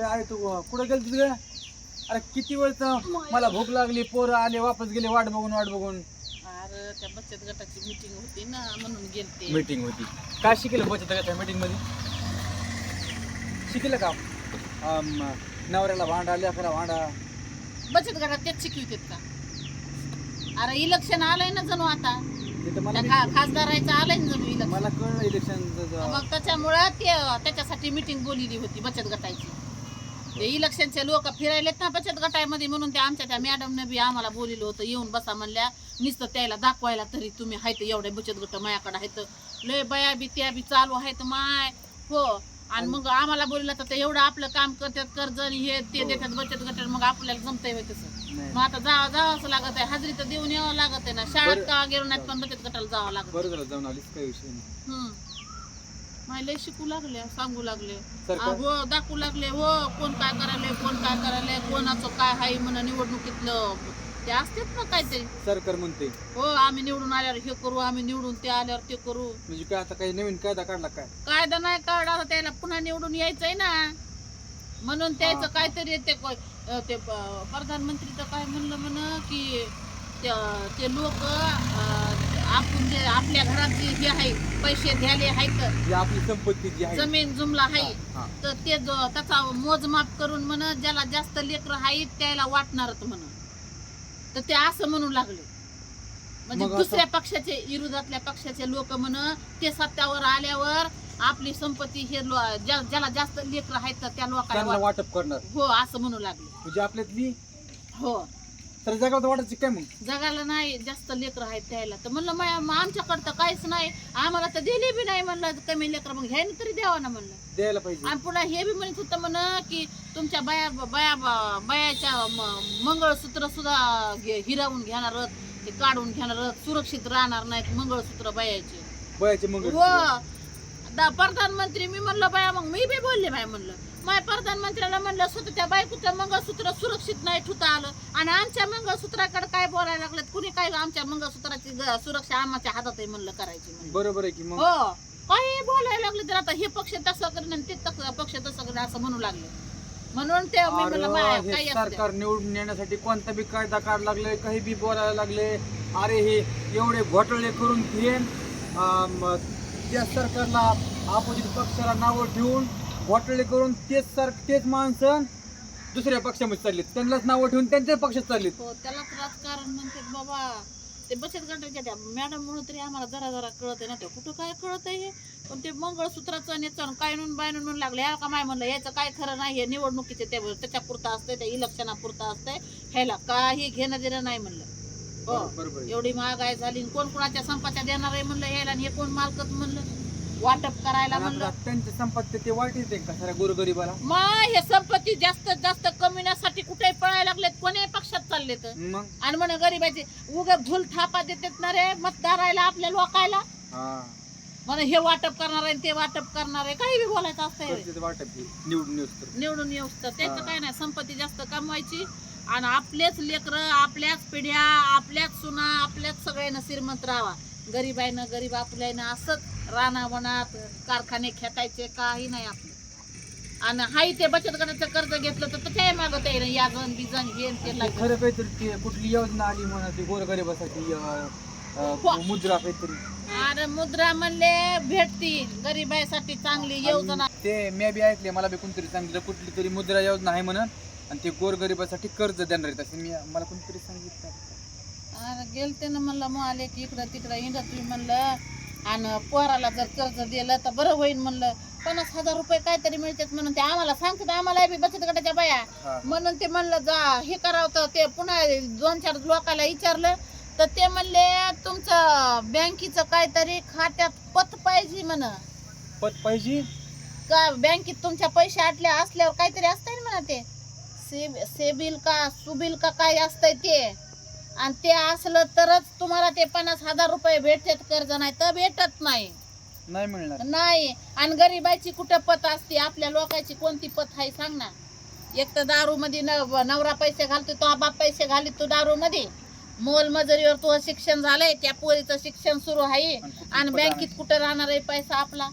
अरे आहे तू कुठं गेली तिथे अरे किती वेळ मला भूक लागली पोरं आले वापस गेले वाट बघून वाट बघून. अरे त्या बचत गटाची मीटिंग होती ना म्हणून गेलते. मीटिंग होती. काय शिकलं बचत गटाच्या मीटिंगमध्ये? शिकलं का? अम, नवऱ्याला भांडा लेकरा भांडा. बचत गटात तेच शिकवितात का? अरे इलेक्शन आलंय ना जणू आता. तिथं मला त्या खा- खासदाराचं आलंय ना जणू इलेक्शन मला कळलं इलेक्शन मग त्याच्यामुळं ते त्याच्यासाठी मीटिंग बोलली होती बचत गटाची. ते इलेक्शनचे लोक फिरायलेत ना बचत गटामध्ये म्हणून ते आमच्या त्या मॅडमने बी आम्हाला बोलिलं होतं येऊन बसा म्हणल्या नुसतं त्याला दाखवायला तरी तुम्ही आहेत एवढे बचत गट माझ्याकडे आहेत. लय बया बी त्या बी चालू आहेत माय. हो. आणि मग आम्हाला बोललं तर ते एवढं आपलं काम करतात कर्ज आणि हे ते देतात बचत गट मग आपल्याला जमतंय होय तसं. मग आता जावं जावंच लागत आहे. हजरी तर देऊन यावं लागत आहे ना. शाळेत. का गेलो नाहीत पण बचत गटाला जावं लागत बरं झालं जाऊन आलीस काही विषय नाही. हम्म. मला शिकू लागले सांगू लागले. सरकार? हो दाखवू लागले हो कोण काय करायले कोण काय करायले कोणाचं काय हाय म्हणा निवडणुकीतलं. ते असतेच ना काहीतरी. सरकार म्हणते. हो आम्ही निवडून आल्यावर हे करू आम्ही निवडून ते आल्यावर ते करू. म्हणजे काय आता काही नवीन कायदा काढला काय? कायदा नाही काढा आता त्याला पुन्हा निवडून यायचंय ना. म्हणून त्याचं हा. काहीतरी ते क- अं, ते प- प्रधानमंत्री तर काय म्हणलं म्हण की त्या- ते लोक आपण जे आपल्या घरात जे हे आहे पैसे द्याले आहेत जी आपली संपत्ती जी आहे. जमीन जुमला आहे हा. तर ते जो त्याचा मोजमाप करून म्हण ज्याला जास्त लेकर आहेत त्याला वाटणारच म्हण. तर ते असं म्हणू लागले. म्हणजे मग दुसऱ्या पक्षाचे विरोधातल्या पक्षाचे लोक म्हण ते सत्यावर आल्यावर आपली संपत्ती हे लो- ज्या- ज्याला जास्त लेकर आहेत तर त्या लोकांना त्यांना वाट- वाटप करणार. हो असं म्हणू लागले. म्हणजे आपल्यातली हो. तर जगात वाटायची काय मग? जगाला नाही जास्त लेकर आहेत त्याला. तर म्हणलं मग आमच्याकडं तर काहीच नाही. आम्हाला तर दिली बी नाही म्हणलं कमी लेकर मग ह्याने तरी द्यावा ना म्हणलं. द्यायला पाहिजे. आणि पुन्हा हे बी म्हणत होतं म्हण की तुमच्या बाया बाया बायाच्या म- मंगळसूत्र सुद्धा घे- हिरावून घेणार ते काढून घेणार सुरक्षित राहणार नाहीत मंगळसूत्र बायाचे. वयाचे मग हो. दा- प्रधानमंत्री मी म्हणलं बाया मग मी बी बोलले बाय म्हणलं. माझ्या प्रधानमंत्र्याला म्हणलं स्वतः त्या बायकोचं मंगळसूत्र सुरक्षित नाही ठुता आलं. आणि आमच्या मंगळसूत्राकडे काय बोलायला लागलेत? कुणी काय आमच्या मंगळसूत्राची ग- सुरक्षा आमच्या हातात आहे म्हणलं करायची म्हणलं बरोबर आहे की मग? हो. काही बोलायला लागले तर आता हे पक्ष तसं करेन आणि ते तसं- पक्ष तसं करेन असं म्हणू लागले. म्हणून ते मी म्हणलं अरे, माया, हे काही असू द्या. सरकार निवडून येण्यासाठी कोणता बी कायदा काढ लागले काही बी बोलायला लागले अरे हे एवढे घोटाळे करून घेन त्या सरकारला अपोजिट पक्षाला नावं ठेवून घोटाळे करून तेच सर तेच माणसं दुसऱ्या पक्षामध्ये चाललेत. त्यांनाच नावं ठेवून त्यांच्याच पक्षात चाललेत. हो त्यालाच राजकारण म्हणते बाबा ते बचत गटाच्या त्या मॅडम म्हणून तरी आम्हाला जरा जरा कळत आहे ना ते कुठं काय कळत आहे हे? पण ते मंगळसूत्राचं याचं काय नून बाय नून लागले ह्या का माय? म्हणलं याचं काय खरं नाही हे निवडणुकीचे ते त्याच्या पुरता असतंय त्या इलेक्शना पुरता असतंय ह्याला काही घेणं देणं नाही म्हणलं. हो बरोबर. आहे. एवढी महागाई झाली कोण कोणाच्या संपाच्या देणार आहे म्हणलं यायला आणि हे कोण मालकत म्हणलं? वाटप करायला म्हणलं. त्यांची संपत्ती ते वाटीत आहे का गोरगरीबाला? मग हे संपत्ती जास्त जास्त कमिण्यासाठी कुठे पळायला लागलेत कोणी पक्षात चालले तर मग? आणि म्हणे गरीबाची उग भूल थापा देतात ना रे मतदारायला आपल्या लोकायला. हा. म्हणे हे वाटप करणार आहे ते वाटप करणार आहे. काही बी बोलायचं. करते वाटप हे. निवडून येऊस तर. निवडून येऊस तर. त्याचं हा. काय नाही संपत्ती जास्त कमवायची. आणि आपलेच लेकरं आपल्याच पिढ्या आपल्याच सुना आपल्याच सगळ्यांना श्रीमंत राहावा. गरीब आहे ना गरीब आपल्यानं असंच राणा वनात कारखाने खेटायचे काही नाही आपलं. आणि हाय ते बचत गटाचं कर्ज घेतलं तर त्याच्या मागत आहे याजन बिजन हे ते लागलं. खरं काहीतरी ते कुठली योजना आली म्हणा ती गोरगरिबासाठी अं, अं, हो. मुद्रा काहीतरी. अरे मुद्रा म्हणले भेटती. गरीबाईसाठी चांगली योजना. ते मी बी ऐकले मला बी कोणतरी सांगितलं कुठली तरी मुद्रा योजना आहे म्हणून. आणि ते गोरगरिबासाठी कर्ज देणार आहेत असं मी मला कोणतरी सांगितलं. अरे गेलते ना म्हणलं मग आले की इकडं तिकडं तुम्ही म्हणलं. आणि पोराला जर कर्ज दिलं तर बरं होईल म्हणलं. पन्नास हजार रुपये काहीतरी मिळतात म्हणून ते आम्हाला सांगतात आम्हाला बी बचत गटाच्या बाया. म्हणून ते म्हणलं जा हे करावं. तर ते पुन्हा दोन चार लोकाला विचारलं. तर ते म्हणले तुमचं बँकेचं काहीतरी खात्यात पत पाहिजे म्हण. पत पाहिजे? का बँकेत तुमच्या पैसे आटले असल्यावर काहीतरी असतंय ना म्हणा ते. सेब सेबिल का सुबिल का काय असतंय ते. आणि ते असलं तरच तुम्हाला ते पन्नास हजार रुपये भेटतात कर्ज नाही तर भेटत नाही. नाही मिळणार. नाही. आणि गरीबाची कुठं पत असते? आपल्या लोकांची कोणती पत आहे सांग ना. एक तर दारू मध्ये नवरा पैसे घालतो तो बाप पैसे घालित तो दारू मध्ये मोल मजुरीवर तो शिक्षण झालंय त्या पोरीचं शिक्षण सुरू आहे. आणि बँकेत कुठं राहणार आहे पैसा आपला?